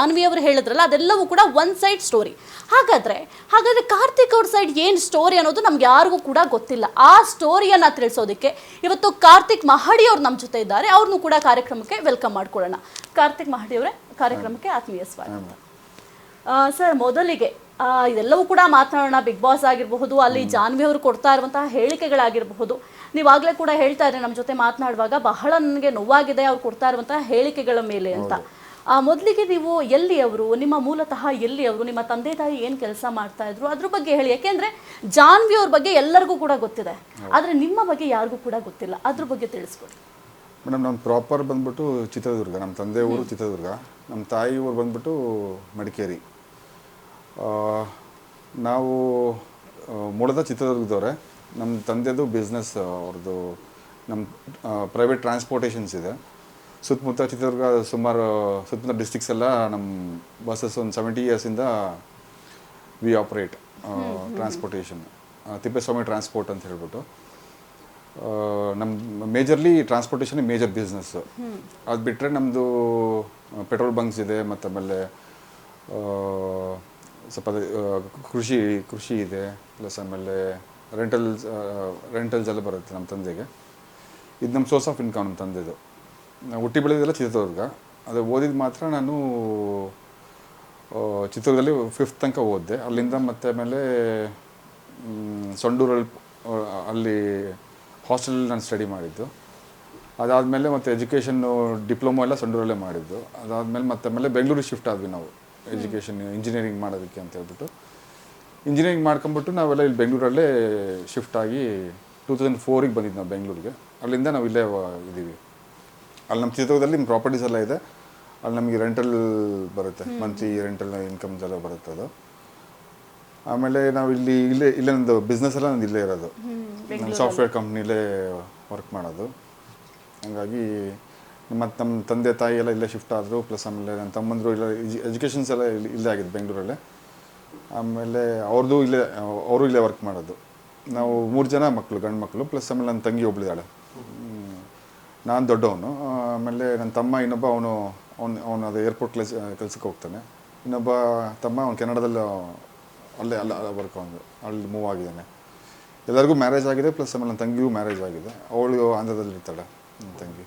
ಜಾನ್ವಿ ಅವರು ಹೇಳಿದ್ರಲ್ಲ ಅದೆಲ್ಲವೂ ಕೂಡ ಒನ್ ಸೈಡ್ ಸ್ಟೋರಿ ಹಾಗಾದ್ರೆ ಹಾಗಾದ್ರೆ ಕಾರ್ತಿಕ್ ಅವ್ರ ಸೈಡ್ ಏನು ಸ್ಟೋರಿ ಅನ್ನೋದು ನಮ್ಗೆ ಯಾರಿಗೂ ಕೂಡ ಗೊತ್ತಿಲ್ಲ. ಆ ಸ್ಟೋರಿಯನ್ನ ತಿಳಿಸೋದಕ್ಕೆ ಇವತ್ತು ಕಾರ್ತಿಕ್ ಮಹಡಿ ಅವ್ರು ನಮ್ಮ ಜೊತೆ ಇದ್ದಾರೆ. ಅವ್ರನ್ನೂ ಕೂಡ ಕಾರ್ಯಕ್ರಮಕ್ಕೆ ವೆಲ್ಕಮ್ ಮಾಡ್ಕೊಳ್ಳೋಣ. ಕಾರ್ತಿಕ್ ಮಹಡಿ ಅವರೇ ಕಾರ್ಯಕ್ರಮಕ್ಕೆ ಆತ್ಮೀಯ ಸ್ವಾಗತ. ಸರ್ ಮೊದಲಿಗೆ ಇದೆಲ್ಲವೂ ಕೂಡ ಮಾತನಾಡೋಣ ಬಿಗ್ ಬಾಸ್ ಆಗಿರಬಹುದು ಅಲ್ಲಿ ಜಾನ್ವಿ ಅವರು ಕೊಡ್ತಾ ಇರುವಂತಹ ಹೇಳಿಕೆಗಳಾಗಿರಬಹುದು. ನೀವಾಗಲೇ ಕೂಡ ಹೇಳ್ತಾ ಇದ್ರೆ ನಮ್ಮ ಜೊತೆ ಮಾತನಾಡುವಾಗ ಬಹಳ ನನಗೆ ನೋವಾಗಿದೆ ಅವ್ರು ಕೊಡ್ತಾ ಇರುವಂತಹ ಹೇಳಿಕೆಗಳ ಮೇಲೆ ಅಂತ. ಮೊದಲಿಗೆ ನೀವು ಎಲ್ಲಿಯವರು ನಿಮ್ಮ ಮೂಲತಃ ಎಲ್ಲಿ ಅವರು ನಿಮ್ಮ ತಂದೆ ತಾಯಿ ಏನು ಕೆಲಸ ಮಾಡ್ತಾ ಇದ್ರು ಅದ್ರ ಬಗ್ಗೆ ಹೇಳಿ. ಯಾಕೆಂದ್ರೆ ಜಾನ್ವಿ ಅವ್ರ ಬಗ್ಗೆ ಎಲ್ಲರಿಗೂ ಕೂಡ ಗೊತ್ತಿದೆ. ಆದರೆ ನಿಮ್ಮ ಬಗ್ಗೆ ಯಾರಿಗೂ ಕೂಡ ಗೊತ್ತಿಲ್ಲ. ಅದ್ರ ಬಗ್ಗೆ ತಿಳಿಸ್ಕೊಡಿ. ಮೇಡಮ್ ನಮ್ಮ ಪ್ರಾಪರ್ ಬಂದ್ಬಿಟ್ಟು ಚಿತ್ರದುರ್ಗ ನಮ್ಮ ತಂದೆ ಊರು ಚಿತ್ರದುರ್ಗ ನಮ್ಮ ತಾಯಿ ಊರು ಬಂದ್ಬಿಟ್ಟು ಮಡಿಕೇರಿ. ಆ, ನಾವು ಮುಳದ ಚಿತ್ರದುರ್ಗದವ್ರೆ. ನಮ್ಮ ತಂದೆದು ಬಿಸ್ನೆಸ್ ಅವ್ರದ್ದು ನಮ್ಮ ಪ್ರೈವೇಟ್ ಟ್ರಾನ್ಸ್ಪೋರ್ಟೇಷನ್ಸ್ ಇದೆ. ಸುತ್ತಮುತ್ತ ಚಿತ್ರದುರ್ಗ ಸುಮಾರು ಸುತ್ತಮುತ್ತ ಡಿಸ್ಟಿಕ್ಸ್ ಎಲ್ಲ ನಮ್ಮ ಬಸ್ಸಸ್ ಒಂದು seventy ಇಯರ್ಸಿಂದ we operate transportation Thippeswamy transport ಅಂತ ಹೇಳ್ಬಿಟ್ಟು. ನಮ್ಮ ಮೇಜರ್ಲಿ ಟ್ರಾನ್ಸ್ಪೋರ್ಟೇಷನ್ ಮೇಜರ್ ಬಿಸ್ನೆಸ್ ಅದು ಬಿಟ್ಟರೆ ನಮ್ಮದು ಪೆಟ್ರೋಲ್ ಬಂಕ್ಸ್ ಇದೆ ಮತ್ತು ಆಮೇಲೆ ಸ್ವಲ್ಪ ಕೃಷಿ ಕೃಷಿ ಇದೆ ಪ್ಲಸ್ ಆಮೇಲೆ ರೆಂಟಲ್ಸ್ ರೆಂಟಲ್ಸ್ ಎಲ್ಲ ಬರುತ್ತೆ ನಮ್ಮ ತಂದೆಗೆ. ಇದು ನಮ್ಮ ಸೋರ್ಸ್ ಆಫ್ ಇನ್ಕಮ್ ನಮ್ಮ ತಂದೆದು. ಹುಟ್ಟಿ ಬೆಳೆದಿದ್ದೆಲ್ಲ ಚಿತ್ರದುರ್ಗ. ಅದು ಓದಿದ್ದು ಮಾತ್ರ ನಾನು ಚಿತ್ರದುರ್ಗದಲ್ಲಿ ಫಿಫ್ತ್ ತನಕ ಓದಿದೆ. ಅಲ್ಲಿಂದ ಮತ್ತೆ ಆಮೇಲೆ ಸೊಂಡೂರಲ್ಲಿ ಅಲ್ಲಿ ಹಾಸ್ಟೆಲಲ್ಲಿ ನಾನು ಸ್ಟಡಿ ಮಾಡಿದ್ದು. ಅದಾದಮೇಲೆ ಮತ್ತೆ ಎಜುಕೇಷನ್ನು ಡಿಪ್ಲೊಮೊ ಎಲ್ಲ ಸೊಂಡೂರಲ್ಲೇ ಮಾಡಿದ್ದು. ಅದಾದಮೇಲೆ ಮತ್ತೆ ಆಮೇಲೆ ಬೆಂಗಳೂರಿಗೆ ಶಿಫ್ಟ್ ಆದ್ವಿ ನಾವು. ಎಜುಕೇಷನ್ ಇಂಜಿನಿಯರಿಂಗ್ ಮಾಡೋದಕ್ಕೆ ಅಂತ ಹೇಳ್ಬಿಟ್ಟು. ಇಂಜಿನಿಯರಿಂಗ್ ಮಾಡ್ಕೊಂಬಿಟ್ಟು ನಾವೆಲ್ಲ ಇಲ್ಲಿ ಬೆಂಗಳೂರಲ್ಲೇ ಶಿಫ್ಟ್ ಆಗಿ ಟೂ ತೌಸಂಡ್ ಫೋರಿಗೆ ಬಂದಿದ್ದು ನಾವು ಬೆಂಗಳೂರಿಗೆ. ಅಲ್ಲಿಂದ ನಾವು ಇಲ್ಲೇ ಇದ್ದೀವಿ. ಅಲ್ಲಿ ನಮ್ಮ ಚಿತ್ರದುರ್ಗದಲ್ಲಿ ನಮ್ಮ ಪ್ರಾಪರ್ಟೀಸ್ ಎಲ್ಲ ಇದೆ. ಅಲ್ಲಿ ನಮಗೆ ರೆಂಟಲ್ ಬರುತ್ತೆ. ಮಂತ್ಲಿ ರೆಂಟಲ್ ಇನ್ಕಮ್ಸ್ ಎಲ್ಲ ಬರುತ್ತೆ ಅದು. ಆಮೇಲೆ ನಾವು ಇಲ್ಲಿ ಇಲ್ಲೇ ಇಲ್ಲೇ ನಂದು ಬಿಸ್ನೆಸ್ ಎಲ್ಲ ನಂದು ಇಲ್ಲೇ ಇರೋದು. ನಮ್ಮ ಸಾಫ್ಟ್ವೇರ್ ಕಂಪ್ನಿಲೇ ವರ್ಕ್ ಮಾಡೋದು. ಹಂಗಾಗಿ ಮತ್ತು ನಮ್ಮ ತಂದೆ ತಾಯಿ ಎಲ್ಲ ಇಲ್ಲೇ ಶಿಫ್ಟ್ ಆದರು ಪ್ಲಸ್ ಆಮೇಲೆ ನನ್ನ ತಮ್ಮಂದರು ಇಲ್ಲ ಎಜುಕೇಷನ್ಸ್ ಎಲ್ಲ ಇಲ್ಲಿ ಇಲ್ಲೇ ಆಗಿದೆ ಬೆಂಗಳೂರಲ್ಲೇ. ಆಮೇಲೆ ಅವ್ರದ್ದು ಇಲ್ಲೇ ಅವರು ಇಲ್ಲೇ ವರ್ಕ್ ಮಾಡೋದು. ನಾವು ಮೂರು ಜನ ಮಕ್ಕಳು ಗಂಡು ಮಕ್ಕಳು ಪ್ಲಸ್ ಆಮೇಲೆ ನನ್ನ ತಂಗಿ ಒಬ್ಳಿದ್ದಾಳೆ. ನಾನು ದೊಡ್ಡವನು. ಆಮೇಲೆ ನನ್ನ ತಮ್ಮ ಇನ್ನೊಬ್ಬ ಅವನು ಅವನು ಅವನು ಅದು ಏರ್ಪೋರ್ಟ್ ಕೆಲಸ ಕೆಲಸಕ್ಕೆ ಹೋಗ್ತಾನೆ. ಇನ್ನೊಬ್ಬ ತಮ್ಮ ಅವ್ನು ಕೆನಡದಲ್ಲಿ ಅಲ್ಲೇ, ಅಲ್ಲ ವರ್ಕ್ ಅವನು. ಅಲ್ಲಿ ಮೂವ್ ಆಗಿದ್ದಾನೆ. ಎಲ್ಲರಿಗೂ ಮ್ಯಾರೇಜ್ ಆಗಿದೆ ಪ್ಲಸ್ ಆಮೇಲೆ ನನ್ನ ತಂಗಿಗೂ ಮ್ಯಾರೇಜ್ ಆಗಿದೆ. ಅವಳು ಆಂಧ್ರದಲ್ಲಿ ಇರ್ತಾಳೆ ನನ್ನ ತಂಗಿ.